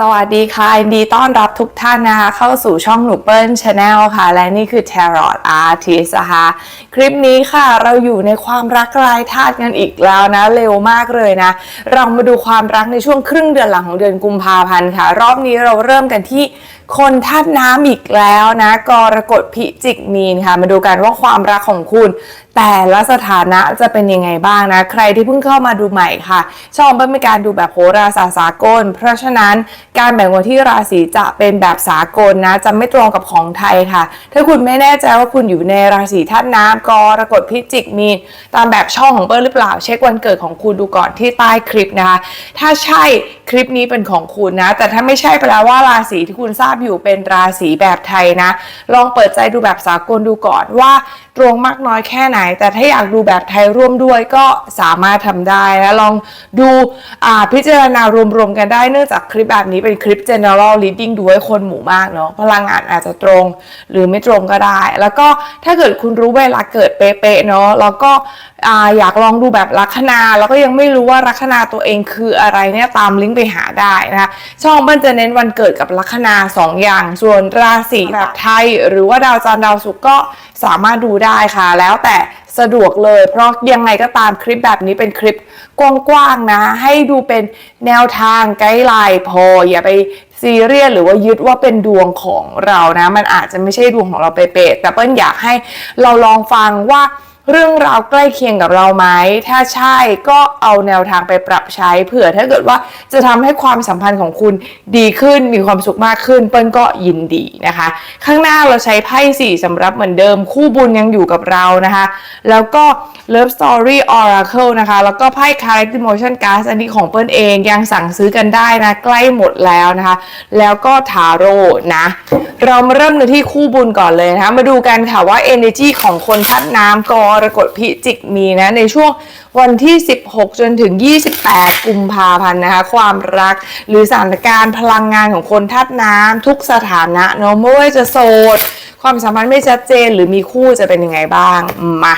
สวัสดีค่ะยินดีต้อนรับทุกท่านนะคะ เข้าสู่ช่องหนูเปิ้ลชาแนลค่ะ และนี่คือ Tarot Artist นะคะคลิปนี้ค่ะเราอยู่ในความรักรายธาตุกันอีกแล้วนะ เร็วมากเลยนะ เรามาดูความรักในช่วงครึ่งเดือนหลังของเดือนกุมภาพันธ์ค่ะ รอบนี้เราเริ่มกันที่ คนธาตุน้ำอีกแล้วนะกรกฎพิจิกมีนค่ะ มาดูกันว่าความรักของคุณ แต่ละสถานะจะเป็นยังไงบ้างนะ ใครที่เพิ่งเข้ามาดูใหม่ค่ะ ช่องเป็นการดูแบบโหราศาสตร์สากล เพราะฉะนั้นการแบ่งวันที่ราศีจะเป็นแบบสากลนะ จะไม่ตรงกับของไทยค่ะ ถ้าคุณไม่แน่ใจว่าคุณอยู่ในราศีธาตุน้ำกรกฎพิจิกมีน ตามแบบช่องของเปิ้ลหรือเปล่า เช็ควันเกิดของคุณดูก่อนที่ใต้คลิปนะคะ ถ้าใช่คลิปนี้เป็นของคุณนะ แต่ถ้าไม่ใช่แปลว่าราศีที่คุณทราบอยู่เป็นราศีแบบไทยนะ ลองเปิดใจดูแบบสากลดูก่อนว่าตรงมากน้อยแค่ไหน แต่ถ้าอยากดูแบบไทยร่วมด้วยก็สามารถทำได้แล้วลองดูอ่าพิจารณารวมๆกันได้เนื่องจากคลิปแบบนี้เป็นคลิป general reading ดูให้คนหมู่มากเนาะพลังงานอาจจะตรงหรือไม่ตรงก็ได้ แล้วก็ถ้าเกิดคุณรู้เวลาเกิดเป๊ะๆเนาะแล้วก็อ่าอยากลองดูแบบลัคนา แล้วก็ยังไม่รู้ว่าลัคนาตัวเองคืออะไรเนี่ยตามลิงก์ไปหาได้นะคะช่องเบิ้ลจะเน้นวันเกิดกับลัคนาสองอย่าง ส่วนราศีแบบไทย หรือว่าดาวจันทร์ดาวศุกร์ก็สามารถดูได้ค่ะ แล้วแต่สะดวกเลย เพราะยังไงก็ตามคลิปแบบนี้เป็นคลิปกว้างๆนะ ให้ดูเป็นแนวทางไกด์ไลน์พอ อย่าไปซีเรียสหรือว่ายึดว่าเป็นดวงของเรานะ มันอาจจะไม่ใช่ดวงของเราเป๊ะๆแต่เปิ้ลอยากให้เราลองฟังว่า เรื่องราวใกล้เคียงกับเราไหมถ้าใช่ก็เอาแนวทางไปปรับใช้เผื่อถ้าเกิดว่าจะทำให้ความสัมพันธ์ของคุณดีขึ้นมีความสุขมากขึ้น เปิ้ลก็ยินดีนะคะ ข้างหน้าเราใช้ไพ่สี่สำหรับเหมือนเดิมคู่บุญยังอยู่กับเรานะคะ แล้วก็ Love Story Oracle นะคะ แล้วก็ไพ่ Character Motion Card อันนี้ของเปิ้ลเองยังสั่งซื้อกันได้นะ ใกล้หมดแล้วนะคะ แล้วก็ทาโร่นะ เรามาเริ่มกันที่คู่บุญก่อนเลยนะคะมาดูกันค่ะว่า energy ของคนทัดน้ำก่อนรกฎพิจิกมีนะ ในช่วงวันที่ 16 จนถึง 28 กุมภาพันธ์นะคะ ความรักหรือสถานการณ์พลังงานของคนทัดน้ำทุกสถานะเนาะไม่ว่าจะโสด ความสัมพันธ์ไม่ชัดเจนหรือมีคู่จะเป็นยังไงบ้างมา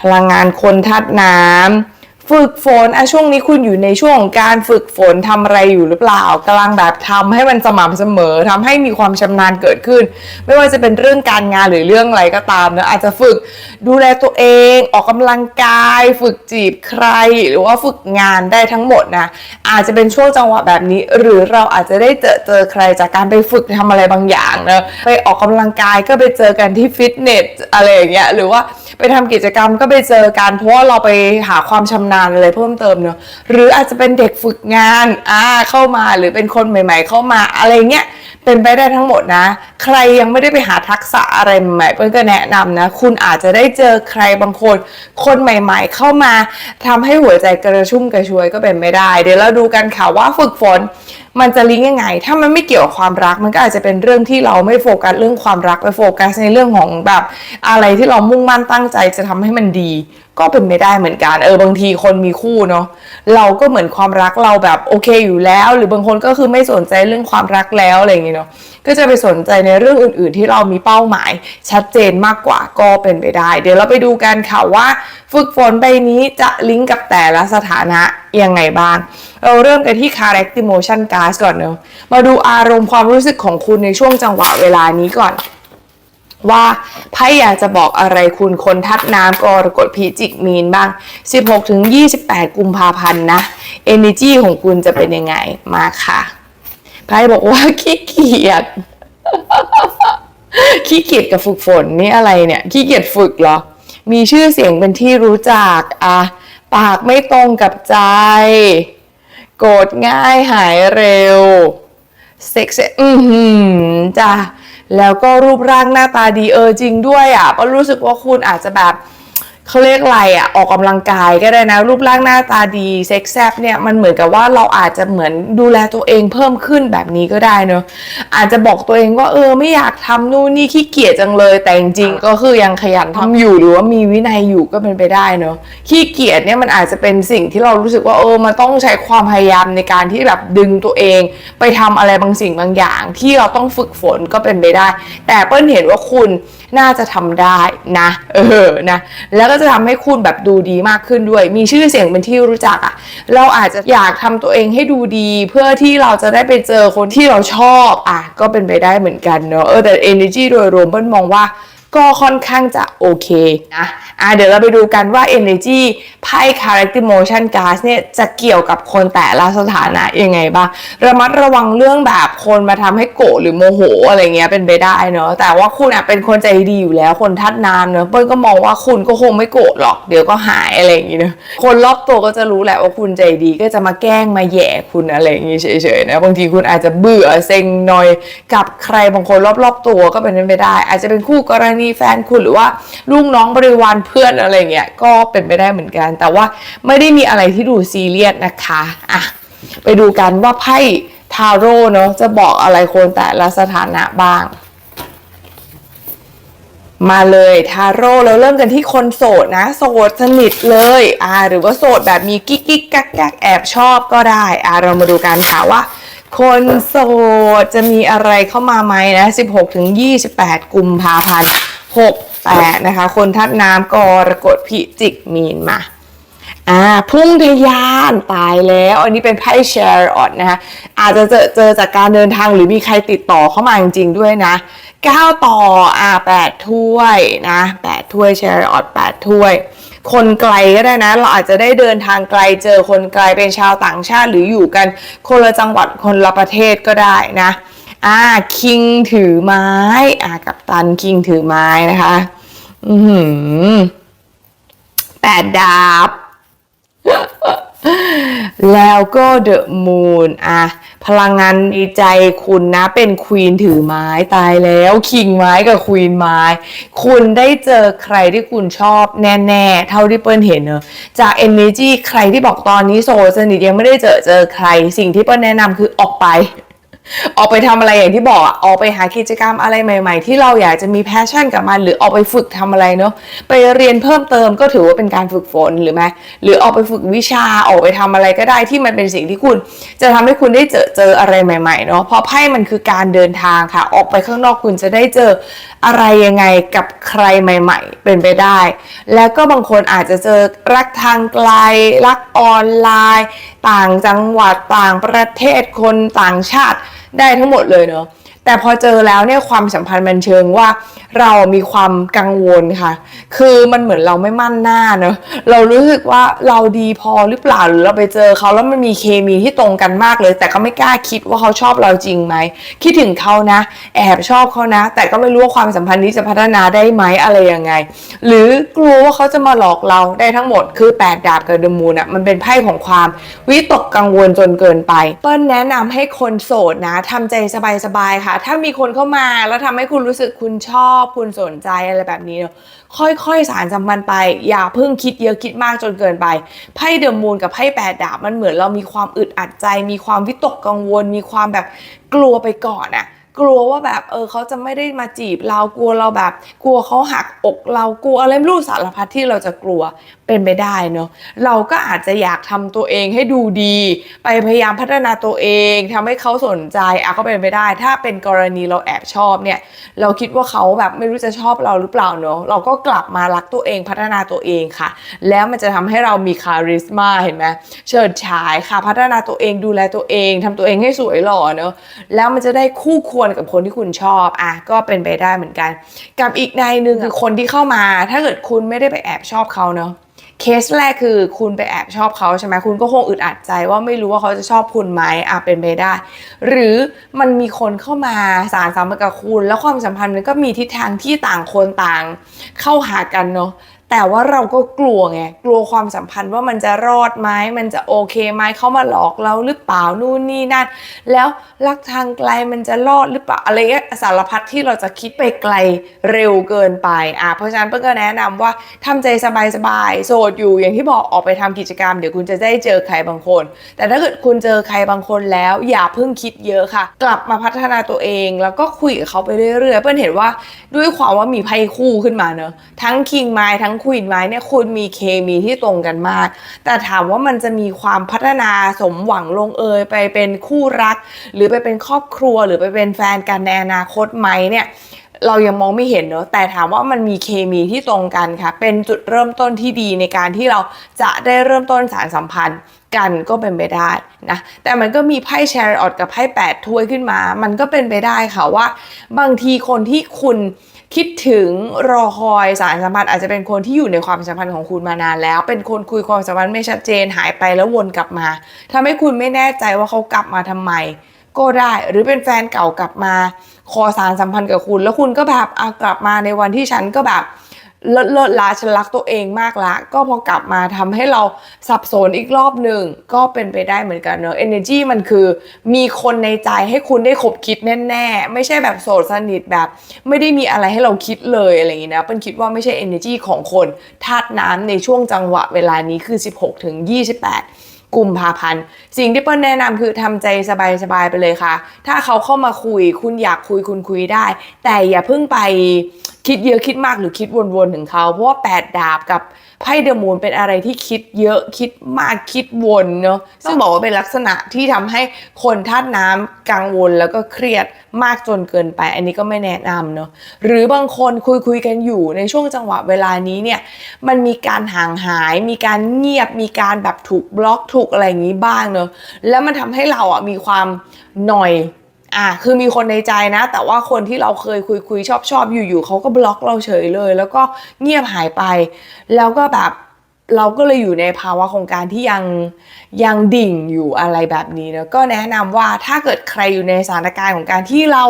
พลังงานคนธาตุน้ำ ฝึกฝนอะช่วงนี้คุณอยู่ในช่วงของการฝึกฝนทำอะไรอยู่หรือเปล่ากำลังแบบทำให้มันสม่ำเสมอทำให้มีความชำนาญเกิดขึ้น ไม่ว่าจะเป็นเรื่องการงานหรือเรื่องอะไรก็ตามเนะอาจจะฝึกดูแลตัวเอง ออกกำลังกาย ฝึกจีบใคร หรือว่าฝึกงานได้ทั้งหมดนะอาจจะเป็นช่วงจังหวะแบบนี้ หรือเราอาจจะได้เจอเจอใครจากการไปฝึกทำอะไรบางอย่างนะไปออกกำลังกายก็ไปเจอกันที่ฟิตเนสอะไรอย่างเงี้ยหรือว่าไปทำกิจกรรมก็ไปเจอกันเพราะว่าเราไปหาความชำนาญานอะไรเพิ่มเติมเนอะหรืออาจจะเป็นเด็กฝึกงานอ่าเข้ามาหรือเป็นคนใหม่ ๆ เข้ามาอะไรเงี้ยเป็นไปได้ทั้งหมดนะ ใครยังไม่ได้ไปหาทักษะอะไรใหม่ๆเปิ้ลก็แนะนำนะ คุณอาจจะได้เจอใครบางคน คนใหม่ ๆ เข้ามาทำให้หัวใจกระชุ่มกระชวยก็เป็นไม่ได้ เดี๋ยวเราดูกันค่ะว่าฝึกฝนมันจะลิงก์ยังไง ถ้ามันไม่เกี่ยวกับความรัก มันก็อาจจะเป็นเรื่องที่เราไม่โฟกัสเรื่องความรักไปโฟกัสในเรื่องของแบบอะไรที่เรามุ่งมั่นตั้งใจจะทำให้มันดี ก็เป็นไม่ได้เหมือนกันเออบางทีคนมีคู่เนาะเราก็เหมือนความรักเราแบบโอเคอยู่แล้ว หรือบางคนก็คือไม่สนใจเรื่องความรักแล้วอะไรอย่างเงี้ยเนาะก็จะไปสนใจในเรื่องอื่น ๆ ที่เรามีเป้าหมายชัดเจนมากกว่าก็เป็นไปได้ เดี๋ยวเราไปดูกันค่ะว่า ฝึกฝนใบนี้จะลิงก์กับแต่ละสถานะยังไงบ้าง เราเริ่มกันที่ Character Motion Card ก่อนเนาะมาดูอารมณ์ความรู้สึกของคุณในช่วงจังหวะเวลานี้ก่อน ว่าไพ่อยากจะบอกอะไรคุณคนทัดน้ำกรกฎพิจิกมีนบ้าง 16 ถึง 28 กุมภาพันธ์นะ Energy ของคุณจะเป็นยังไงมาค่ะไพ่บอกว่าขี้เกียจขี้เกียจกับฝึกฝนนี่อะไรเนี่ยขี้เกียจฝึกเหรอ มีชื่อเสียงเป็นที่รู้จักอะปากไม่ตรงกับใจ โกรธง่ายหายเร็วเซ็กซ์อือหือจ้ะ แล้วก็รูปร่างหน้าตาดีเออจริงด้วยอะก็รู้สึกว่าคุณอาจจะแบบ เขาเรียกอะไรอะออกกำลังกายก็ได้นะ รูปร่างหน้าตาดีเซ็กซ์แซบเนี่ยมันเหมือนกับว่าเราอาจจะเหมือนดูแลตัวเองเพิ่มขึ้นแบบนี้ก็ได้เนอะอาจจะบอกตัวเองว่าเออไม่อยากทำนู่นนี่ขี้เกียจจังเลยแต่จริงๆก็คือยังขยันทำอยู่หรือว่ามีวินัยอยู่ก็เป็นไปได้เนอะขี้เกียจเนี่ยมันอาจจะเป็นสิ่งที่เรารู้สึกว่าเออมันต้องใช้ความพยายามในการที่แบบดึงตัวเอง ไปทำอะไรบางสิ่งบางอย่าง ที่เราต้องฝึกฝนก็เป็นไปได้ แต่เปิ้ลเห็นว่าคุณน่าจะทำได้นะ เออนะ แล้วก็จะทำให้คุณแบบดูดีมากขึ้นด้วย มีชื่อเสียงเป็นที่รู้จักอะ่ะ เราอาจจะอยากทำตัวเองให้ดูดี เพื่อที่เราจะได้ไปเจอคนที่เราชอบอะก็เป็นไปได้เหมือนกันเนาะเออแต่ energy โดยรวมเปิ้ลมองว่า ก็ค่อนข้างจะโอเคนะอะเดี๋ยวเราไปดูกันว่า energy ไพ่ character motion card เนี่ยจะเกี่ยวกับคนแต่ละสถานะยังไงบ้างระมัดระวังเรื่องแบบคนมาทำให้โกรธหรือโมโหอะไรเงี้ยเป็นไปได้เนอะแต่ว่าคุณอะเป็นคนใจดีอยู่แล้วคนทัดน้ำเนอะเปิ้ลก็มองว่าคุณก็คงไม่โกรธหรอก เดี๋ยวก็หายอะไรอย่างงี้เนอะคนรอบตัวก็จะรู้แหละว่าคุณใจดีก็จะมาแกล้งมาแย่คุณอะไรอย่างงี้เฉยๆนะบางทีคุณอาจจะเบื่อเซ็งนอยกับใครบางคนรอบๆตัวก็เป็นไปได้ อาจจะเป็นคู่กรณีีแฟนคุณหรือว่าลูกน้องบริวารเพื่อนอะไรเงี้ยก็เป็นไปได้เหมือนกัน แต่ว่าไม่ได้มีอะไรที่ดูซีเรียสนะคะอะไปดูกันว่าไพ่ทาโร่เนาะจะบอกอะไรคนแต่ละสถานะบ้าง มาเลยทาโร่แล้วเริ่มกันที่คนโสดนะ โสดสนิทเลยอ่าหรือว่าโสดแบบมีกิ๊กกิ๊กกักกักแอบชอบก็ได้อ่าเรามาดูกันค่ะว่า คนโสดจะมีอะไรเข้ามาไหมนะ 16ถึง28 กุมภาพันธ์ 68นะคะ คนทัดน้ำกรกฎพิจิกมีนมาอ่าพุ่งทยานตายแล้ว อันนี้เป็นไพ่แชร์ออดนะคะอาจจะเจอเจอจากการเดินทางหรือมีใครติดต่อเข้ามาจริงๆด้วยนะ 9 ต่ออ่า8ถ้วยนะ8ถ้วยแชร์ออด8ถ้วย คนไกลก็ได้นะ เราอาจจะได้เดินทางไกลเจอคนไกลเป็นชาวต่างชาติหรืออยู่กันคนละจังหวัดคนละประเทศก็ได้นะ อ่าคิงถือไม้ อ่ากับตันคิงถือไม้นะคะ อือหือแปดดาบ แล้วก็เดอะมูนอะพลังงานในใจคุณนะ เป็นควีนถือไม้ตายแล้วคิงไม้กับควีนไม้ คุณได้เจอใครที่คุณชอบแน่ๆ เท่าที่เปิ้ลเห็นเนอะจาก energy ใครที่บอกตอนนี้โซสนิทยังไม่ได้เจอเจอใคร สิ่งที่เปิ้ลแนะนำคือออกไป ออกไปทำอะไรอย่างที่บอกอะออกไปหากิจกรรมอะไรใหม่ ๆ ที่เราอยากจะมีแพชชั่นกับมัน หรือออกไปฝึกทำอะไรเนาะไปเรียนเพิ่มเติมก็ถือว่าเป็นการฝึกฝนหรือไหมหรือออกไปฝึกวิชาออกไปทำอะไรก็ได้ที่มันเป็นสิ่งที่คุณ จะทำให้คุณได้เจอเจออะไรใหม่ๆเนาะเพราะไพ่มันคือการเดินทางค่ะ ออกไปข้างนอกคุณจะได้เจออะไรยังไงกับใครใหม่ ๆ เป็นไปได้ แล้วก็บางคนอาจจะเจอรักทางไกลรักออนไลน์ ต่างจังหวัดต่างประเทศคนต่างชาติ ได้ทั้งหมดเลยเนาะ แต่พอเจอแล้วเนี่ยความสัมพันธ์มันเชิงว่า เรามีความกังวลค่ะ คือมันเหมือนเราไม่มั่นหน้าเนอะเรารู้สึกว่าเราดีพอหรือเปล่าหรือเราไปเจอเขาแล้วมันมีเคมีที่ตรงกันมากเลย แต่ก็ไม่กล้าคิดว่าเขาชอบเราจริงไหมคิดถึงเขานะ แอบชอบเขานะ แต่ก็ไม่รู้ว่าความสัมพันธ์นี้จะพัฒนาได้ไหมอะไรยังไง หรือกลัวว่าเขาจะมาหลอกเราได้ทั้งหมดคือแปดดาบกับเดมูนอะมันเป็นไพ่ของความวิตกกังวลจนเกินไป เปิ้ลแนะนำให้คนโสดนะทำใจสบายๆค่ะถ้ามีคนเข้ามาแล้วทำให้คุณรู้สึกคุณชอบคุณสนใจอะไรแบบนี้เนาะค่อยๆสารสัมพันธ์ไป อย่าเพิ่งคิดเยอะคิดมากจนเกินไปไพ่เดอะมูนกับไพ่แปดดาบมันเหมือนเรามีความอึดอัดใจ มีความวิตกกังวล มีความแบบกลัวไปก่อนอะกลัวว่าแบบเออเขาจะไม่ได้มาจีบเรากลัวเราแบบ กลัวเขาหักอกเรากลัวอะไรไม่รู้สารพัดที่เราจะกลัว เป็นไปได้เนอะเราก็อาจจะอยากทำตัวเองให้ดูดี ไปพยายามพัฒนาตัวเองทำให้เขาสนใจอะก็เป็นไปได้ ถ้าเป็นกรณีเราแอบชอบเนี่ย เราคิดว่าเขาแบบไม่รู้จะชอบเราหรือเปล่าเนอะเราก็กลับมารักตัวเองพัฒนาตัวเองค่ะ แล้วมันจะทำให้เรามีคาริสมาเห็นไหมเฉิดฉายค่ะพัฒนาตัวเองดูแลตัวเองทำตัวเองให้สวยหล่อเนอะแล้วมันจะได้คู่ควรกับคนที่คุณชอบอะก็เป็นไปได้เหมือนกัน กับอีกในหนึ่งคือคนที่เข้ามา ถ้าเกิดคุณไม่ได้ไปแอบชอบเขาเนอะ เคสแรกคือคุณไปแอบชอบเขาใช่ไหมคุณก็คงอึดอัดใจว่าไม่รู้ว่าเขาจะชอบคุณไหมอะเป็นไปได้ หรือมันมีคนเข้ามาสารสัมพันธ์กับคุณ แล้วความสัมพันธ์มันก็มีทิศทางที่ต่างคนต่างเข้าหากันเนาะ แต่ว่าเราก็กลัวไงกลัวความสัมพันธ์ว่ามันจะรอดไหมมันจะโอเคไหมเขามาหลอกเราหรือเปล่านู่นนี่นั่นแล้วรักทางไกลมันจะรอดหรือเปล่าอะไรเงี้ยสารพัดที่เราจะคิดไปไกลเร็วเกินไปอะเพราะฉะนั้นเปิ้ลก็แนะนำว่าทำใจสบายๆโสดอยู่อย่างที่บอกออกไปทำกิจกรรมเดี๋ยวคุณจะได้เจอใครบางคน แต่ถ้าเกิดคุณเจอใครบางคนแล้ว อย่าเพิ่งคิดเยอะค่ะ กลับมาพัฒนาตัวเอง แล้วก็คุยกับเขาไปเรื่อยๆเปิ้ลเห็นว่าด้วยความว่ามีไพ่คู่ขึ้นมาเนอะทั้งคิงไม้ทั้งควีนไม้เนี่ยคุณมีเคมีที่ตรงกันมาก แต่ถามว่ามันจะมีความพัฒนาสมหวังลงเอยไปเป็นคู่รัก หรือไปเป็นครอบครัวหรือไปเป็นแฟนกันในอนาคตไหมเนี่ยเรายังมองไม่เห็นเนอะแต่ถามว่ามันมีเคมีที่ตรงกันค่ะ เป็นจุดเริ่มต้นที่ดีในการที่เราจะได้เริ่มต้นสารสัมพันธ์กันก็เป็นไปได้นะ แต่มันก็มีไพ่แชร์ออดกับไพ่แปดถ้วยขึ้นมา มันก็เป็นไปได้ค่ะว่า บางทีคนที่คุณ คิดถึงรอคอยสารสัมพันธ์อาจจะเป็นคนที่อยู่ในความสัมพันธ์ของคุณมานานแล้ว เป็นคนคุยความสัมพันธ์ไม่ชัดเจนหายไปแล้ววนกลับมาทำให้คุณไม่แน่ใจว่าเขากลับมาทำไม ก็ได้หรือเป็นแฟนเก่ากลับมา ขอสารสัมพันธ์กับคุณ แล้วคุณก็แบบเอากลับมาในวันที่ฉันก็แบบ เลิศเลิศละฉันรักตัวเองมากละ ก็พอกลับมาทำให้เราสับสนอีกรอบหนึ่งก็เป็นไปได้เหมือนกันเนอะ energy มันคือมีคนในใจให้คุณได้คบคิดแน่ ๆ ไม่ใช่แบบโสดสนิทแบบ ไม่ได้มีอะไรให้เราคิดเลยอะไรอย่างนี้นะเป็นคิดว่าไม่ใช่ energy ของคนธาตุน้ำในช่วงจังหวะเวลานี้คือ 16ถึง28กุมภาพันธ์ สิ่งที่เปิ้ลแนะนำคือทำใจสบาย ๆ ไปเลยค่ะ ถ้าเขาเข้ามาคุย คุณอยากคุยคุณคุยได้ แต่อย่าเพิ่งไป คิดเยอะคิดมากหรือคิดวนๆถึงเขา เพราะว่าแปดดาบกับไพ่เดอะมูนเป็นอะไรที่คิดเยอะคิดมากคิดวนเนาะซึ่งบอกว่าเป็นลักษณะที่ทำให้คนธาน้ำกังวลแล้วก็เครียดมากจนเกินไป อันนี้ก็ไม่แนะนำเนาะหรือบางคนคุยคุยกันอยู่ในช่วงจังหวะเวลานี้เนี่ยมันมีการห่างหาย มีการเงียบมีการแบบถูกบล็อกถูกอะไรอย่างนี้บ้างเนอะแล้วมันทำให้เราอะมีความหน่อย อะคือมีคนในใจนะ แต่ว่าคนที่เราเคยคุยคุยชอบชอบอยู่ๆเขาก็บล็อกเราเฉยเลย แล้วก็เงียบหายไป แล้วก็แบบเราก็เลยอยู่ในภาวะของการที่ยังยังดิ่งอยู่อะไรแบบนี้นะก็แนะนำว่าถ้าเกิดใครอยู่ในสถานการณ์ของการที่เรา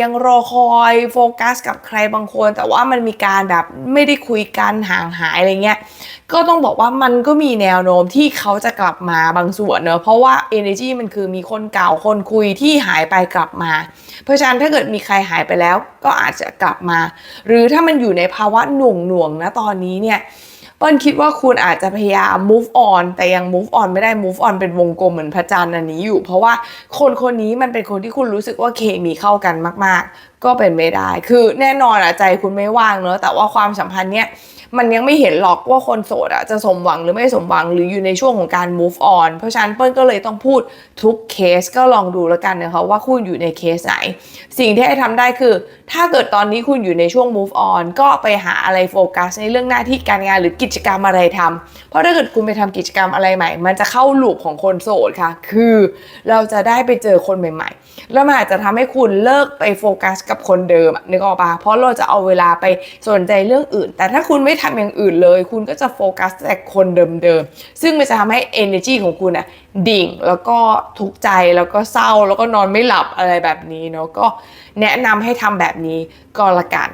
ยังรอคอยโฟกัสกับใครบางคน แต่ว่ามันมีการแบบไม่ได้คุยกันห่างหายอะไรเงี้ยก็ต้องบอกว่ามันก็มีแนวโน้มที่เขาจะกลับมาบางส่วนเนอะเพราะว่า energy มันคือมีคนเก่าคนคุยที่หายไปกลับมา เพราะฉะนั้นถ้าเกิดมีใครหายไปแล้ว ก็อาจจะกลับมา หรือถ้ามันอยู่ในภาวะหน่วงหน่วงๆนะตอนนี้เนี่ย ปิ้ลคิดว่าคุณอาจจะพยายาม move on แต่ยัง move on ไม่ได้ move on เป็นวงกลมเหมือนพระจันทร์อันนี้อยู่ เพราะว่าคนคนนี้มันเป็นคนที่คุณรู้สึกว่าเคมีเข้ากันมาก ๆ ก็เป็นไม่ได้ คือแน่นอนอะใจคุณไม่ว่างเนอะแต่ว่าความสัมพันธ์เนี้ย มันยังไม่เห็นหรอกว่าคนโสดอะจะสมหวังหรือไม่สมหวังหรืออยู่ในช่วงของการ move on เพราะฉะนั้นเปิ้ลก็เลยต้องพูดทุกเคสก็ลองดูแล้วกันนะคะว่าคุณอยู่ในเคสไหน สิ่งที่ให้ทำได้คือ ถ้าเกิดตอนนี้คุณอยู่ในช่วง move on ก็ไปหาอะไรโฟกัสในเรื่องหน้าที่การงานหรือกิจกรรมอะไรทำเพราะถ้าเกิดคุณไปทำกิจกรรมอะไรใหม่ มันจะเข้าลูปของคนโสดค่ะ คือเราจะได้ไปเจอคนใหม่ ๆ แล้วมันอาจจะทำให้คุณเลิกไปโฟกัสกับคนเดิมนึกออกปะเพราะเราจะเอาเวลาไปสนใจเรื่องอื่น แต่ถ้าคุณไม่ทำอย่างอื่นเลย คุณก็จะโฟกัสแต่คนเดิมๆ ซึ่งมันจะทำให้ energy ของคุณอะดิ่ง แล้วก็ทุกข์ใจแล้วก็เศร้าแล้วก็นอนไม่หลับอะไรแบบนี้เนาะก็แนะนำให้ทำแบบนี้ก็ละกัน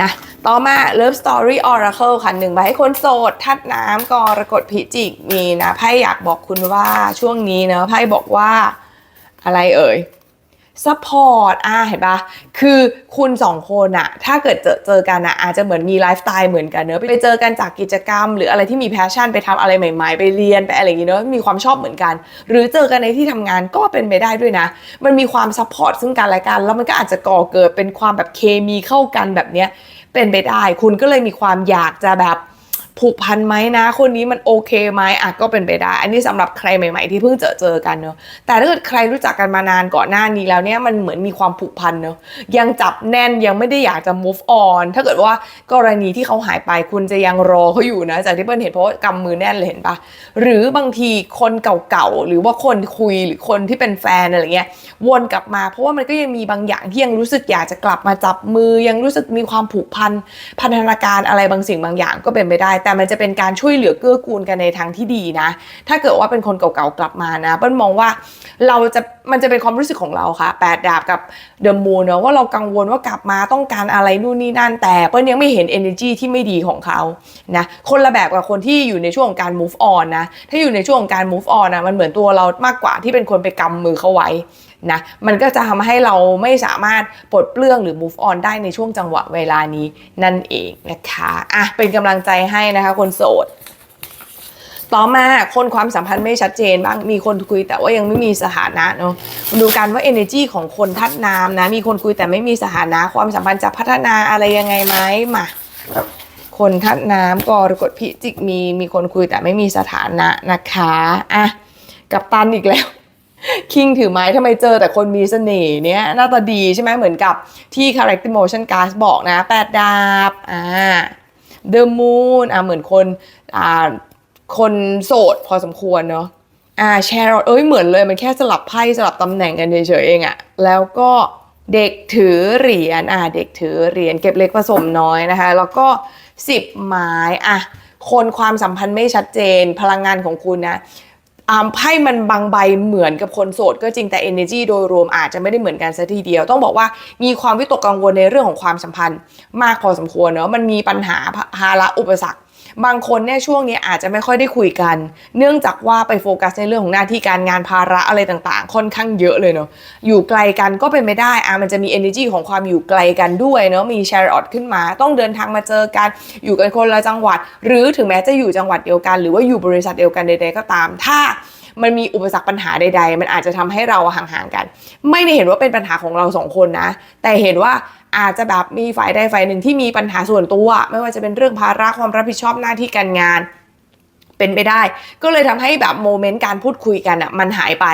นะต่อมา Love Story Oracle ค่ะหนึ่งใบให้คนโสดทัดน้ำกรกฎพิจิกมีนะไพ่อยากบอกคุณว่าช่วงนี้เนะไพ่บอกว่าอะไรเอ่ย ซัพพอร์ตอ่าเห็นปะคือคุณสองคนอะถ้าเกิดเจอเจอกันอะอาจจะเหมือนมีไลฟ์สไตล์เหมือนกันเนอะไปเจอกันจากกิจกรรม หรืออะไรที่มีแพชชั่นไปทำอะไรใหม่ ๆ ไปเรียนไปอะไรอย่างเงี้เนอะมีความชอบเหมือนกัน หรือเจอกันในที่ทำงานก็เป็นไปได้ด้วยนะ มันมีความซัพพอร์ตซึ่งกันและกันแล้วมันก็อาจจะก่อเกิดเป็นความแบบเคมีเข้ากันแบบเนี้ยเป็นไปได้ คุณก็เลยมีความอยากจะแบบ ผูกพันไหมนะ คนนี้มันโอเคไหมอะก็เป็นไปได้ อันนี้สำหรับใครใหม่ ๆ ที่เพิ่งเจอเจอกันเนอะแต่ถ้าเกิดใครรู้จักกันมานานก่อนหน้านี้แล้วเนี่ยมันเหมือนมีความผูกพันเนอะยังจับแน่นยังไม่ได้อยากจะ move on ถ้าเกิดว่ากรณีที่เขาหายไปคุณจะยังรอเขาอยู่นะ จากที่เปิ้ลเห็นเพราะากำมือแน่นเลยเห็นปะหรือบางทีคนเก่าๆหรือว่าคนคุยหรือคนที่เป็นแฟนอะไรเงี้ยวนกลับมา เพราะว่ามันก็ยังมีบางอย่างที่ยังรู้สึกอยากจะกลับมาจับมือยังรู้สึกมีความผูกพันพันธนาการอะไรบางสิ่งบางอย่างก็เป็นไปได้แต่มันจะเป็นการช่วยเหลือเกื้อกูลกันในทางที่ดีนะ ถ้าเกิดว่าเป็นคนเก่าๆกลับมานะเปิ้ลมองว่าเราจะมันจะเป็นความรู้สึกของเราค่ะแปดดาบกับเดอะมูนเนอะว่าเรากังวลว่ากลับมาต้องการอะไรนู่นนี่นั่น แต่เปิ้ลยังไม่เห็น energy ที่ไม่ดีของเขานะคนละแบบกับคนที่อยู่ในช่วงของการ move on นะถ้าอยู่ในช่วงของการ move on นะมันเหมือนตัวเรามากกว่าที่เป็นคนไปกำมือเขาไว้ นะมันก็จะทำให้เราไม่สามารถปลดเปลื้องหรือ move on ได้ในช่วงจังหวะเวลานี้นั่นเองนะคะอะเป็นกำลังใจให้นะคะคนโสดต่อมาคนความสัมพันธ์ไม่ชัดเจนบ้างมีคนคุยแต่ว่ายังไม่มีสถานะเนาะมาดูกันว่า energy ของคนทัดน้ำนะมีคนคุยแต่ไม่มีสถานะความสัมพันธ์จะพัฒนาอะไรยังไงไหมมาคนทัดน้ำกรกฎพิจิกมีมีคนคุยแต่ไม่มีสถานะนะคะอะกับตันอีกแล้ว คิงถือไม้ทำไมเจอแต่คนมีเสน่ห์เนี่ยหน้าตาดีใช่ไหมเหมือนกับที่ Character Motion Cast บอกนะแปดดาบอ่า The Moon อ่าเหมือนคนอ่าคนโสดพอสมควรเนาะอ่าแชร์เอ้ยเหมือนเลยมันแค่สลับไพ่สลับตำแหน่งกันเฉยๆเองอะแล้วก็เด็กถือเหรียญอ่าเด็กถือเหรียญเก็บเล็กผสมน้อยนะคะ แล้วก็สิบไม้อะคนความสัมพันธ์ไม่ชัดเจนพลังงานของคุณนะ ไพ่มันบางใบเหมือนกับคนโสดก็จริงแต่ energy โดยรวมอาจจะไม่ได้เหมือนกันซะทีเดียว ต้องบอกว่ามีความวิตกกังวลในเรื่องของความสัมพันธ์ มากพอสมควรเนอะมันมีปัญหาภาระอุปสรรค บางคนเนี่ยช่วงนี้อาจจะไม่ค่อยได้คุยกัน เนื่องจากว่าไปโฟกัสในเรื่องของหน้าที่การงานภาระอะไรต่างๆ ค่อนข้างเยอะเลยเนาะอยู่ไกลกันก็เป็นไม่ได้อะมันจะมี energy ของความอยู่ไกลกันด้วยเนาะมี share out ขึ้นมา ต้องเดินทางมาเจอกัน อยู่กันคนละจังหวัด หรือถึงแม้จะอยู่จังหวัดเดียวกัน หรือว่าอยู่บริษัทเดียวกันใดๆก็ตามถ้า มันมีอุปสรรคปัญหาใด ๆ มันอาจจะทำให้เราห่างๆกัน ไม่ได้เห็นว่าเป็นปัญหาของเราสองคนนะ แต่เห็นว่าอาจจะแบบมีฝ่ายใดฝ่ายหนึ่งที่มีปัญหาส่วนตัว ไม่ว่าจะเป็นเรื่องภาระความรับผิดชอบหน้าที่การงาน เป็นไปได้ ก็เลยทำให้แบบโมเมนต์การพูดคุยกันอะมันหายไป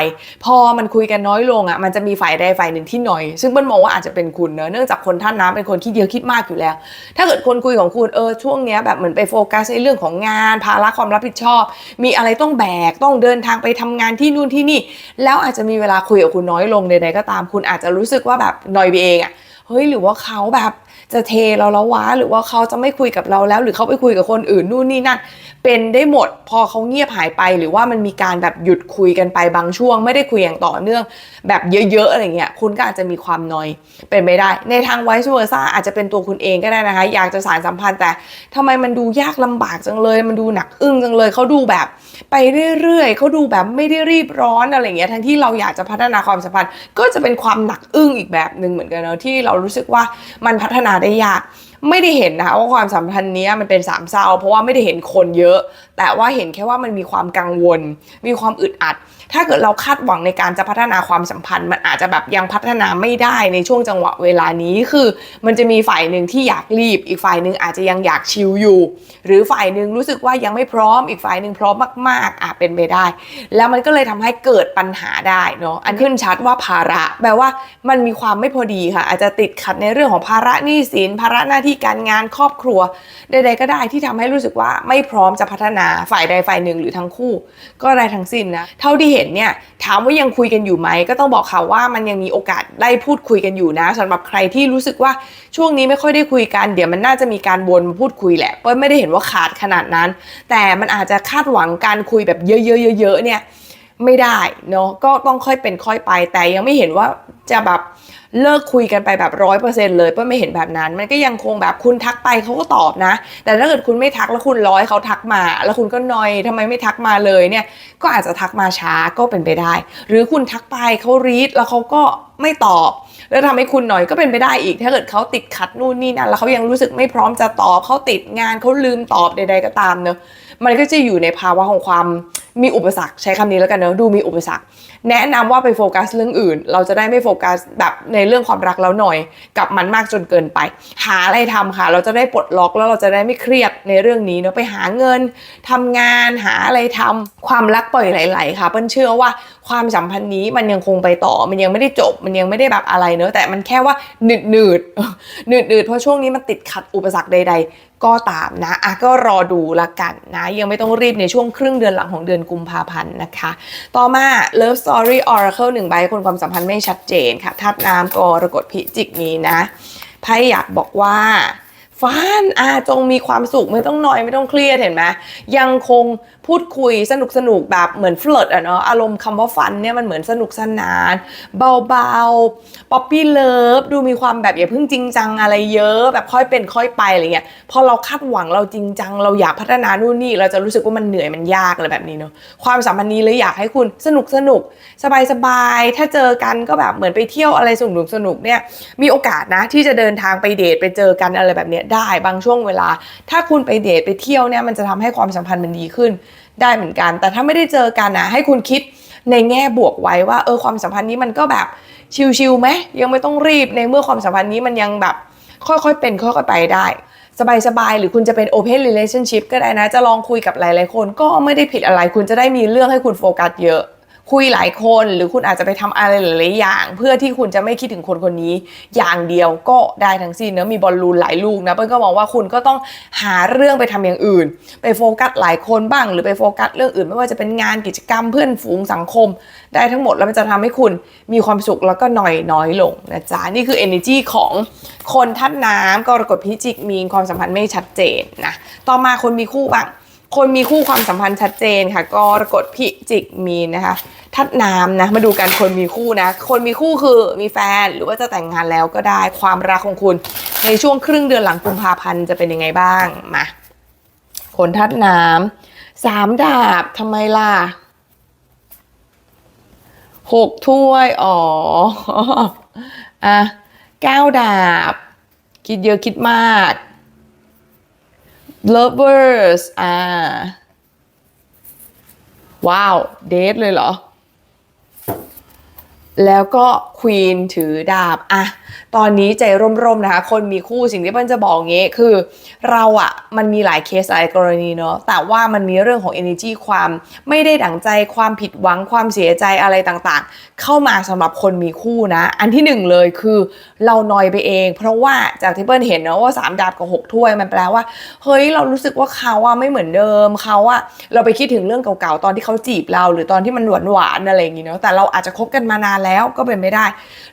พอมันคุยกันน้อยลงอะมันจะมีฝ่ายใดฝ่ายหนึ่งที่หน่อย ซึ่งเปิ้ลมองว่าอาจจะเป็นคุณเนอะเนื่องจากคนท่านน้ำเป็นคนคิดเยอะคิดมากอยู่แล้ว ถ้าเกิดคนคุยของคุณเออช่วงเนี้ยแบบเหมือนไปโฟกัสในเรื่องของงาน ภาระความรับผิดชอบ มีอะไรต้องแบกต้องเดินทางไปทำงานที่นู่นที่นี่ แล้วอาจจะมีเวลาคุยกับคุณน้อยลงใดๆก็ตามคุณอาจจะรู้สึกว่าแบบนอยไปเองอะเฮ้ยหรือว่าเขาแบบ จะเทเราแล้ววะหรือว่าเขาจะไม่คุยกับเราแล้ว หรือเขาไปคุยกับคนอื่นนู่นนี่นั่นเป็นได้หมด พอเขาเงียบหายไป หรือว่ามันมีการแบบหยุดคุยกันไปบางช่วง ไม่ได้คุยอย่างต่อเนื่อง แบบเยอะๆอะไรเงี้ยคุณก็อาจจะมีความนอยเป็นไปได้ ในทางไวซ์เวอร์ซ่าอาจจะเป็นตัวคุณเองก็ได้นะคะ อยากจะสารสัมพันธ์แต่ทำไมมันดูยากลำบากจังเลย มันดูหนักอึ้งจังเลยเขาดูแบบไปเรื่อยๆเขาดูแบบไม่ได้รีบร้อนอะไรเงี้ยทั้งที่เราอยากจะพัฒนาความสัมพันธ์ ก็จะเป็นความหนักอึ้งอีกแบบหนึ่งเหมือนกันเนาะที่เรารู้สึกว่ามันพัฒนาได้ยาก ไม่ได้เห็นนะคะว่าความสัมพันธ์นี้มันเป็นสามเศร้า เพราะว่าไม่ได้เห็นคนเยอะ แต่ว่าเห็นแค่ว่ามันมีความกังวล มีความอึดอัด ถ้าเกิดเราคาดหวังในการจะพัฒนาความสัมพันธ์ มันอาจจะแบบยังพัฒนาไม่ได้ในช่วงจังหวะเวลานี้คือ มันจะมีฝ่ายหนึ่งที่อยากรีบ อีกฝ่ายหนึ่งอาจจะยังอยากชิลอยู่ หรือฝ่ายหนึ่งรู้สึกว่ายังไม่พร้อม อีกฝ่ายหนึ่งพร้อมมากๆอะเป็นไปได้ แล้วมันก็เลยทำให้เกิดปัญหาได้เนาะอันขึ้นชัดว่าภาระแปลว่ามันมีความไม่พอดีค่ะ อาจจะติดขัดในเรื่องของภาระหนี้สินภาระหน้าที่การงานครอบครัวใดๆก็ได้ที่ทำให้รู้สึกว่าไม่พร้อมจะพัฒนาฝ่ายใดฝ่ายหนึ่งหรือทั้งคู่ ก็ได้ทั้งสิ้นนะเท่าที่เห็นเนี่ยถามว่ายังคุยกันอยู่ไหมก็ต้องบอกค่ะว่ามันยังมีโอกาสได้พูดคุยกันอยู่นะสำหรับใครที่รู้สึกว่าช่วงนี้ไม่ค่อยได้คุยกันเดี๋ยวมันน่าจะมีการวนมาพูดคุยแหละเปิ้ลไม่ได้เห็นว่าขาดขนาดนั้น แต่มันอาจจะคาดหวังการคุยแบบเยอะๆๆๆเนี่ย ไม่ได้เนาะก็ต้องค่อยเป็นค่อยไป แต่ยังไม่เห็นว่าจะแบบเลิกคุยกันไปแบบร้อยเปอร์เซ็นต์เลยเป้ไม่เห็นแบบนั้น มันก็ยังคงแบบคุณทักไปเขาก็ตอบนะ แต่ถ้าเกิดคุณไม่ทักแล้วคุณร้อยเขาทักมา แล้วคุณก็นอยทำไมไม่ทักมาเลยเนี่ย ก็อาจจะทักมาช้าก็เป็นไปได้ หรือคุณทักไปเขารีดแล้วเขาก็ไม่ตอบ แล้วทำให้คุณหน่อยก็เป็นไปได้อีก ถ้าเกิดเขาติดขัดนู่นนี่นั่นแล้วเขายังรู้สึกไม่พร้อมจะตอบเขาติดงานเขาลืมตอบใด ๆก็ตามเนอะ มันก็จะอยู่ในภาวะของความมีอุปสรรคใช้คำนี้แล้วกันเนอะดูมีอุปสรรค แนะนำว่าไปโฟกัสเรื่องอื่น เราจะได้ไม่โฟกัสแบบในเรื่องความรักแล้วหน่อย กับมันมากจนเกินไป หาอะไรทำค่ะ เราจะได้ปลดล็อกแล้วเราจะได้ไม่เครียดในเรื่องนี้เนอะไปหาเงินทำงานหาอะไรทำความรักปล่อยไหลๆค่ะเปิ้ลเชื่อว่าความสัมพันธ์นี้มันยังคงไปต่อ มันยังไม่ได้จบ มันยังไม่ได้แบบอะไรเนอะแต่มันแค่ว่าหนืดหนืดหนืดหนืดเพราะช่วงนี้มันติดขัดอุปสรรคใด ๆ ก็ตามนะอะก็รอดูละกันนะ ยังไม่ต้องรีบในช่วงครึ่งเดือนหลังของเดือนกุมภาพันธ์นะคะ ต่อมา Love Story Oracle หนึ่งใบคนความสัมพันธ์ไม่ชัดเจนค่ะธาตุน้ำกรกฎพิจิกนี้นะไพ่อยากบอกว่า ฟ้านอาจงมีความสุขไม่ต้องนอยไม่ต้องเครียดเห็นไหมยังคงพูดคุยสนุกสนุกแบบเหมือนเฟลิร์ตอะเนาะอารมณ์คำว่าฟันเนี่ยมันเหมือนสนุกสนาน เบาๆป๊อปปี้เลิฟดูมีความแบบอย่าเพิ่งจริงจังอะไรเยอะแบบค่อยเป็นค่อยไปอะไรเงี้ยพอเราคาดหวังเราจริงจัง เราอยากพัฒนานู่นนี่เราจะรู้สึกว่ามันเหนื่อยมันยากอะไรแบบนี้เนาะความสัมพันธ์นี้เลยอยากให้คุณสนุกสนุกสบายสบายๆถ้าเจอกันก็แบบเหมือนไปเที่ยวอะไรสนุกสนุกเนี่ยมีโอกาสนะที่จะเดินทางไปเดทไปเจอกันอะไรแบบเนี้ยได้บางช่วงเวลา ถ้าคุณไปเดทไปเที่ยวเนี่ยมันจะทำให้ความสัมพันธ์มันดีขึ้นได้เหมือนกัน แต่ถ้าไม่ได้เจอกันนะให้คุณคิดในแง่บวกไว้ว่าเออความสัมพันธ์นี้มันก็แบบชิลๆไหมยังไม่ต้องรีบในเมื่อความสัมพันธ์นี้มันยังแบบค่อยๆเป็นค่อยๆไปได้สบายๆ หรือคุณจะเป็น open relationship ก็ได้นะ จะลองคุยกับหลายๆคน ก็ไม่ได้ผิดอะไร คุณจะได้มีเรื่องให้คุณโฟกัสเยอะ คุยหลายคนหรือคุณอาจจะไปทำอะไรหลายๆอย่าง เพื่อที่คุณจะไม่คิดถึงคนคนนี้ อย่างเดียวก็ได้ทั้งสิ้นเนอะมีบอลลูนหลายลูกนะเปิ้ลก็มองว่าคุณก็ต้องหาเรื่องไปทำอย่างอื่น ไปโฟกัสหลายคนบ้าง หรือไปโฟกัสเรื่องอื่น ไม่ว่าจะเป็นงานกิจกรรมเพื่อนฝูงสังคม ได้ทั้งหมดแล้วมันจะทำให้คุณมีความสุขแล้วก็หน่อยน้อยลงนะจ๊ะนี่คือ energy ของคนทัดน้ำกรกฎพิจิกมีความสัมพันธ์ไม่ชัดเจนนะต่อมาคนมีคู่บ้าง คนมีคู่ความสัมพันธ์ชัดเจนค่ะกรกฎพิจิกมีนนะคะทัดน้ำนะมาดูกันคนมีคู่นะ คนมีคู่คือมีแฟนหรือว่าจะแต่งงานแล้วก็ได้ความรักของคุณ ในช่วงครึ่งเดือนหลังกุมภาพันธ์จะเป็นยังไงบ้างมาคนทัดน้ำสามดาบทำไมล่ะหกถ้วย อ๋ออะเก้าดาบ คิดเยอะคิดมาก lovers อ่าว้าว เดทเลยเหรอ แล้วก็ควีนถือดาบอะตอนนี้ใจร่มๆนะคะ คนมีคู่สิ่งที่เปิ้ลจะบอกงี้คือ เราอะมันมีหลายเคสหลายกรณีเนาะแต่ว่ามันมีเรื่องของ energy ความไม่ได้ดั่งใจความผิดหวังความเสียใจอะไรต่างๆ เข้ามาสำหรับคนมีคู่นะ อันที่หนึ่งเลยคือเรานอยไปเอง เพราะว่าจากที่เปิ้ลเห็นเนาะว่าสามดาบกับหกถ้วยมันแปลว่าเฮ้ยเรารู้สึกว่าเขาอะไม่เหมือนเดิมเขาอะเราไปคิดถึงเรื่องเก่าๆตอนที่เขาจีบเรา หรือตอนที่มันหวานๆอะไรอย่างงี้เนาะแต่เราอาจจะคบกันมานานแล้วก็เป็นไม่ได้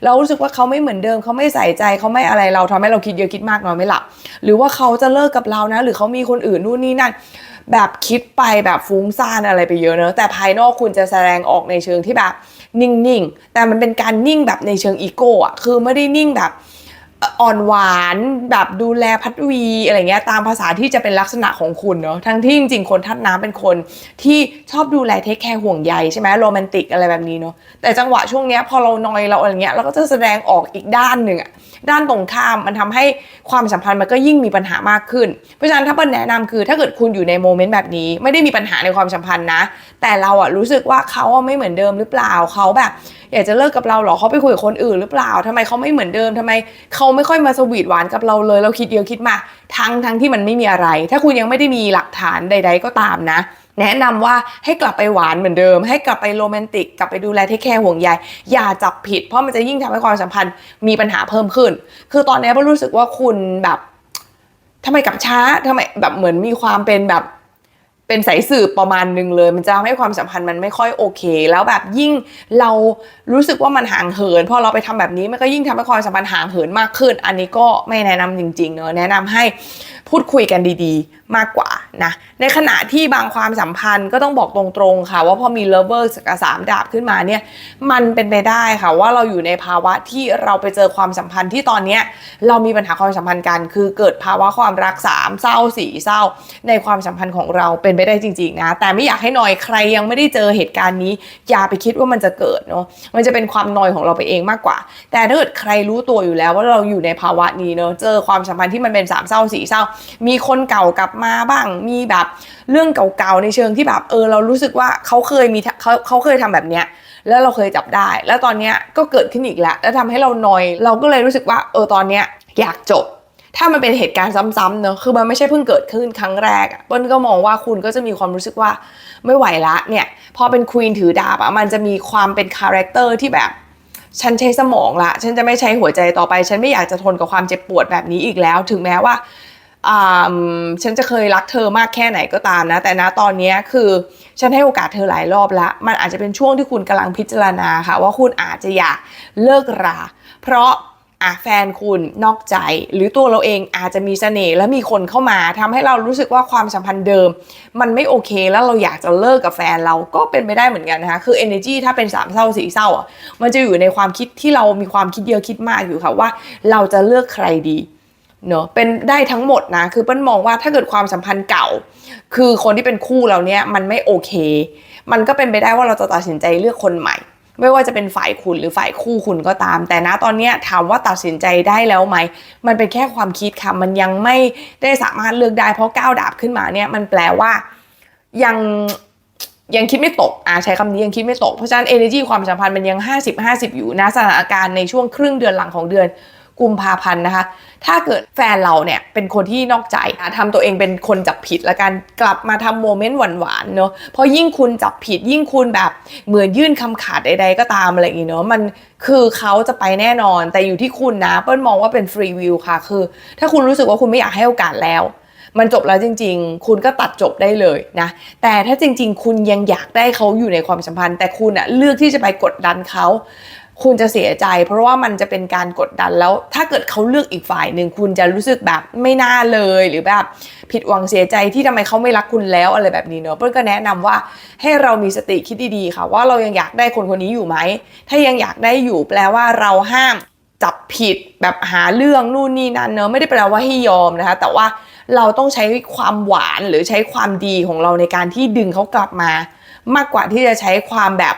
เรารู้สึกว่าเขาไม่เหมือนเดิมเขาไม่ใส่ใจเขาไม่อะไรเราทำให้เราคิดเยอะคิดมากนอนไม่หลับหรือว่าเขาจะเลิกกับเรานะ หรือเขามีคนอื่นนู่นนี่นั่นแบบคิดไปแบบฟุ้งซ่านอะไรไปเยอะเนอะแต่ภายนอกคุณจะแสดงออกในเชิงที่แบบนิ่งๆ แต่มันเป็นการนิ่งแบบในเชิงอีโก้อะคือไม่ได้นิ่งแบบ อ่อนหวานแบบดูแลพัดวีอะไรเงี้ยตามภาษาที่จะเป็นลักษณะของคุณเนาะทั้งที่จริงๆคนทัดน้ำเป็นคนที่ชอบดูแลเทคแคร์ห่วงใยใช่ไหมโรแมนติกอะไรแบบนี้เนาะแต่จังหวะช่วงเนี้ยพอเรานอยเราอะไรเงี้ยเราก็จะแสดงออกอีกด้านหนึ่งอะ ด้านตรงข้ามมันทำให้ความสัมพันธ์มันก็ยิ่งมีปัญหามากขึ้น เพราะฉะนั้นถ้าเปิ้ลแนะนำคือ ถ้าเกิดคุณอยู่ในโมเมนต์แบบนี้ไม่ได้มีปัญหาในความสัมพันธ์นะ แต่เราอะรู้สึกว่าเขาอะไม่เหมือนเดิมหรือเปล่าเขาแบบ อยากจะเลิกกับเราเหรอเขาไปคุยกับคนอื่นหรือเปล่าทำไมเขาไม่เหมือนเดิมทำไมเขาไม่ค่อยมาสวีทหวานกับเราเลย เราคิดเยอะคิดมาทั้งทั้งที่มันไม่มีอะไร ถ้าคุณยังไม่ได้มีหลักฐานใด ๆ ก็ตามนะ แนะนำว่าให้กลับไปหวานเหมือนเดิม ให้กลับไปโรแมนติก กลับไปดูแลที่แค่ห่วงใยอย่าจับผิด เพราะมันจะยิ่งทำให้ความสัมพันธ์มีปัญหาเพิ่มขึ้น คือตอนนี้เรารู้สึกว่าคุณแบบทำไมกลับช้าทำไมแบบเหมือนมีความเป็นแบบ เป็นสายสืบประมาณหนึ่งเลย มันจะทำให้ความสัมพันธ์มันไม่ค่อยโอเค แล้วแบบยิ่งเรารู้สึกว่ามันห่างเหินพอเราไปทำแบบนี้มันก็ยิ่งทำให้ความสัมพันธ์ห่างเหินมากขึ้น อันนี้ก็ไม่แนะนำจริงๆเนอะแนะนำให้พูดคุยกันดีๆ มากกว่านะในขณะที่บางความสัมพันธ์ก็ต้องบอกตรงๆค่ะ ว่าพอมี lover กับสามดาบขึ้นมาเนี่ยมันเป็นไปได้ค่ะว่าเราอยู่ในภาวะที่เราไปเจอความสัมพันธ์ที่ตอนเนี้ยเรามีปัญหาความสัมพันธ์กัน คือเกิดภาวะความรักสามเศร้าสี่เศร้าในความสัมพันธ์ของเราเป็นไปได้จริง ๆ นะ แต่ไม่อยากให้นอยใครยังไม่ได้เจอเหตุการณ์นี้ อย่าไปคิดว่ามันจะเกิดเนาะมันจะเป็นความนอยของเราไปเองมากกว่า แต่ถ้าเกิดใครรู้ตัวอยู่แล้วว่าเราอยู่ในภาวะนี้เนาะเจอความสัมพันธ์ที่มันเป็นสามเศร้าสี่เศร้า มีคนเก่ากลับมาบ้าง มีแบบเรื่องเก่าๆในเชิงที่แบบเออเรารู้สึกว่าเขาเคยมีเขาเขาเคยทำแบบเนี้ยแล้วเราเคยจับได้ แล้วตอนเนี้ยก็เกิดขึ้นอีกแล้ว แล้วทำให้เรานอย เราก็เลยรู้สึกว่าเออตอนเนี้ยอยากจบ ถ้ามันเป็นเหตุการณ์ซ้ำๆเนอะคือมันไม่ใช่เพิ่งเกิดขึ้นครั้งแรกอะเปิ้ลก็มองว่าคุณก็จะมีความรู้สึกว่าไม่ไหวละเนี่ยพอเป็นควีนถือดาบอะมันจะมีความเป็นคาแรคเตอร์ที่แบบฉันใช้สมองละ ฉันจะไม่ใช้หัวใจต่อไป ฉันไม่อยากจะทนกับความเจ็บปวดแบบนี้อีกแล้ว ถึงแม้ว่าอ่าฉันจะเคยรักเธอมากแค่ไหนก็ตามนะ แต่นะตอนนี้คือฉันให้โอกาสเธอหลายรอบละมันอาจจะเป็นช่วงที่คุณกำลังพิจารณาค่ะ ว่าคุณอาจจะอยากเลิกรา เพราะ อะแฟนคุณนอกใจ หรือตัวเราเองอาจจะมีเสน่ห์และมีคนเข้ามาทำให้เรารู้สึกว่าความสัมพันธ์เดิม มันไม่โอเคแล้วเราอยากจะเลิกกับแฟนเราก็เป็นไปได้เหมือนกันนะคะคือ energy ถ้าเป็นสามเศร้าสี่เศร้าอะมันจะอยู่ในความคิดที่เรามีความคิดเยอะคิดมากอยู่ค่ะว่า เราจะเลือกใครดีเนอะเป็นได้ทั้งหมดนะคือเปิ้ลมองว่าถ้าเกิดความสัมพันธ์เก่า คือคนที่เป็นคู่เราเนี้ยมันไม่โอเค มันก็เป็นไปได้ว่าเราจะตัดสินใจเลือกคนใหม่ ไม่ว่าจะเป็นฝ่ายคุณหรือฝ่ายคู่คุณก็ตาม แต่นะตอนนี้ถามว่าตัดสินใจได้แล้วไหม มันเป็นแค่ความคิดค่ะ มันยังไม่ได้สามารถเลือกได้เพราะก้าวดาบขึ้นมาเนี่ยมันแปลว่ายังยังคิดไม่ตกอ่าใช้คำนี้ยังคิดไม่ตก เพราะฉะนั้น energy ความสัมพันธ์มันยัง 50 50 อยู่นะสถานการณ์ในช่วงครึ่งเดือนหลังของเดือน กุมภาพันธ์นะคะ ถ้าเกิดแฟนเราเนี่ยเป็นคนที่นอกใจอะทำตัวเองเป็นคนจับผิดละกันกลับมาทำโมเมนต์หวานๆเนอะเพราะยิ่งคุณจับผิดยิ่งคุณแบบเหมือนยื่นคำขาดใด ๆ ก็ตามอะไรอย่างงี้เนอะมันคือเขาจะไปแน่นอน แต่อยู่ที่คุณนะเปิ้ลมองว่าเป็นฟรีวิวค่ะ คือ ถ้าคุณรู้สึกว่าคุณไม่อยากให้โอกาสแล้วมันจบแล้วจริง ๆ คุณก็ตัดจบได้เลยนะ แต่ถ้าจริง ๆ คุณยังอยากได้เขาอยู่ในความสัมพันธ์ แต่คุณอะเลือกที่จะไปกดดันเขา คุณจะเสียใจ เพราะว่ามันจะเป็นการกดดันแล้ว ถ้าเกิดเขาเลือกอีกฝ่ายหนึ่งคุณจะรู้สึกแบบไม่น่าเลยหรือแบบผิดหวังเสียใจที่ทำไมเขาไม่รักคุณแล้วอะไรแบบนี้เนอะเปิ้ลก็แนะนำว่าให้เรามีสติคิดดีๆค่ะ ว่าเรายังอยากได้คนคนนี้อยู่ไหม ถ้ายังอยากได้อยู่แปลว่าเราห้ามจับผิดแบบหาเรื่องนู่นนี่นั่นเนอะไม่ได้แปลว่าให้ยอมนะคะ แต่ว่าเราต้องใช้ความหวานหรือใช้ความดีของเราในการที่ดึงเขากลับมา มากกว่าที่จะใช้ความแบบ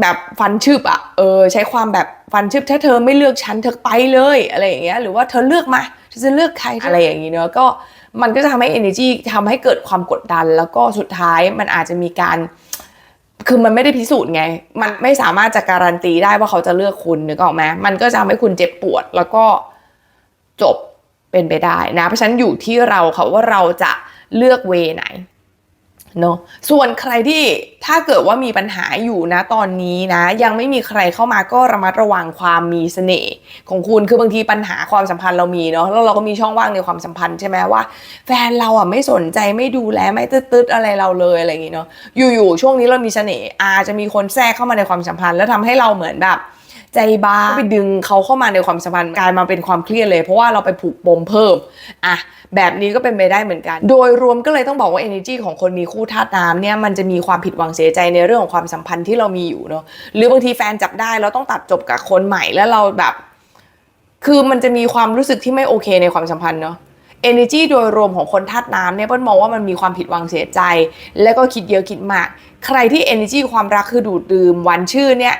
แบบฟันชึบอะเออใช้ความแบบฟันชึบถ้าเธอไม่เลือกฉันเธอไปเลยอะไรอย่างเงี้ยหรือว่าเธอเลือกมาฉันจะเลือกใครอะไรอย่างงี้เนอะก็มันก็จะทำให้ energy ทำให้เกิดความกดดัน แล้วก็สุดท้ายมันอาจจะมีการคือมันไม่ได้พิสูจน์ไง มันไม่สามารถจะการันตีได้ว่าเขาจะเลือกคุณนึกออกไหมมันก็จะทำให้คุณเจ็บปวดแล้วก็จบเป็นไปได้นะ เพราะฉะนั้นอยู่ที่เราค่ะว่าเราจะเลือกเวไหน เนอะส่วนใครที่ถ้าเกิดว่ามีปัญหาอยู่นะตอนนี้นะ ยังไม่มีใครเข้ามาก็ระมัดระวังความมีเสน่ห์ของคุณคือบางทีปัญหาความสัมพันธ์เรามีเนาะแล้วเราก็มีช่องว่างในความสัมพันธ์ใช่ไหมว่า แฟนเราอะไม่สนใจไม่ดูแลไม่ตืดๆอะไรเราเลยอะไรอย่างงี้เนาะอยู่ๆช่วงนี้เรามีเสน่ห์อาจจะมีคนแทรกเข้ามาในความสัมพันธ์ แล้วทำให้เราเหมือนแบบ ใจบ้าไปดึงเขาเข้ามาในความสัมพันธ์กลายมาเป็นความเครียดเลย เพราะว่าเราไปผูกปมเพิ่มอะแบบนี้ก็เป็นไปได้เหมือนกัน โดยรวมก็เลยต้องบอกว่า energy ของคนมีคู่ธาตุน้ำเนี่ยมันจะมีความผิดหวังเสียใจในเรื่องของความสัมพันธ์ที่เรามีอยู่เนาะหรือบางทีแฟนจับได้เราต้องตัดจบกับคนใหม่แล้วเราแบบ คือมันจะมีความรู้สึกที่ไม่โอเคในความสัมพันธ์เนาะ energy โดยรวมของคนธาตุน้ำเนี่ยเปิ้ลมองว่ามันมีความผิดหวังเสียใจ แล้วก็คิดเยอะคิดมาก ใครที่ energy ความรักคือดูดดื่มหวันชื่อเนี่ย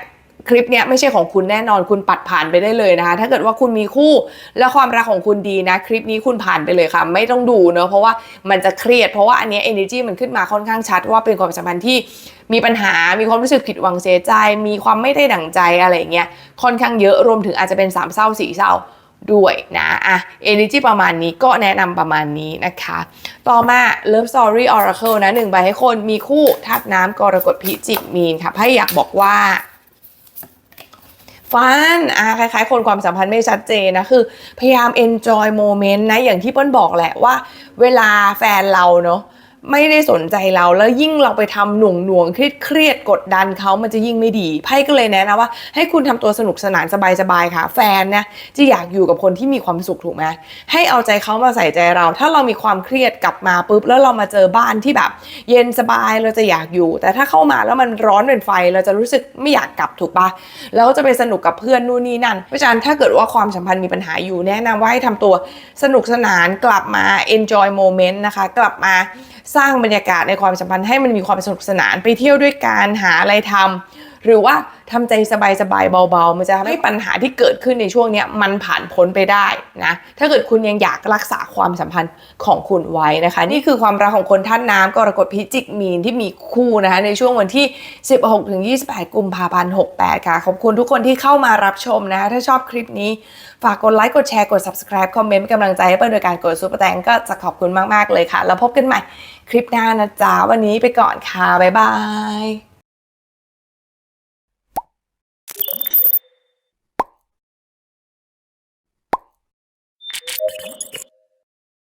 คลิปเนี้ยไม่ใช่ของคุณแน่นอนคุณปัดผ่านไปได้เลยนะคะ ถ้าเกิดว่าคุณมีคู่แล้วความรักของคุณดีนะ คลิปนี้คุณผ่านไปเลยค่ะ ไม่ต้องดูเนอะเพราะว่ามันจะเครียดเพราะว่าอันนี้ energy มันขึ้นมาค่อนข้างชัด ว่าเป็นความสัมพันธ์ที่มีปัญหา มีความรู้สึกผิดหวังเสียใจ มีความไม่ได้ดั่งใจอะไรเงี้ยค่อนข้างเยอะรวมถึงอาจจะเป็นสามเศร้าสี่เศร้าด้วยนะอะ energy ประมาณนี้ก็แนะนำประมาณนี้นะคะ ต่อมา Love Story Oracle นะหนึ่งใบให้คนมีคู่ธาตุน้ำกรกฎพิจิกมีนค่ะไพ่อยากบอกว่า ฟันอะคล้ายๆ คนความสัมพันธ์ไม่ชัดเจนนะ คือ พยายาม enjoy moment นะ อย่างที่เปิ้ลบอกแหละว่า เวลาแฟนเราเนาะ ไม่ได้สนใจเราแล้วยิ่งเราไปทำหน่วงหน่วงเครียดเครียดกดดันเขามันจะยิ่งไม่ดีไพ่ก็เลยแนะนะว่า ให้คุณทำตัวสนุกสนานสบายๆค่ะ แฟนนี่ยจะอยากอยู่กับคนที่มีความสุขถูกไหมให้เอาใจเขามาใส่ใจเรา ถ้าเรามีความเครียดกลับมาปุ๊บแล้วเรามาเจอบ้านที่แบบ เย็นสบายเราจะอยากอยู่ แต่ถ้าเข้ามาแล้วมันร้อนเป็นไฟเราจะรู้สึกไม่อยากกลับถูกปะแล้วก็จะไปสนุกกับเพื่อนนู่นนี่นั่นเพราะฉะนั้นถ้าเกิดว่าความสัมพันธ์มีปัญหาอยู่แนะนำว่าให้ทำตัวสนุกสนานกลับมา enjoy moment นะคะ กลับมาสสร้างบรรยากาศในความสัมพันธ์ให้มันมีความสนุกสนานไปเที่ยวด้วยการหาอะไรทำ หรือว่าทำใจสบายๆเบาๆ มันจะทำให้ปัญหาที่เกิดขึ้นในช่วงนี้มันผ่านพ้นไปได้นะถ้าเกิดคุณยังอยากรักษาความสัมพันธ์ของคุณไว้นะคะ นี่คือความรักของคนท่านน้ำกรกฎพิจิกมีนที่มีคู่นะคะในช่วงวันที่ 16-28 กุมภาพันธ์68 ค่ะ ขอบคุณทุกคนที่เข้ามารับชมนะคะถ้าชอบคลิปนี้ฝากกดไลค์กดแชร์กด subscribe คอมเมนต์กำลังใจให้เปิ้ลโดยการกดซุปเปอร์แตงก็จะขอบคุณมาก ๆ เลยค่ะ แล้วพบกันใหม่คลิปหน้านะจ๊ะวันนี้ไปก่อนค่ะบ๊ายบาย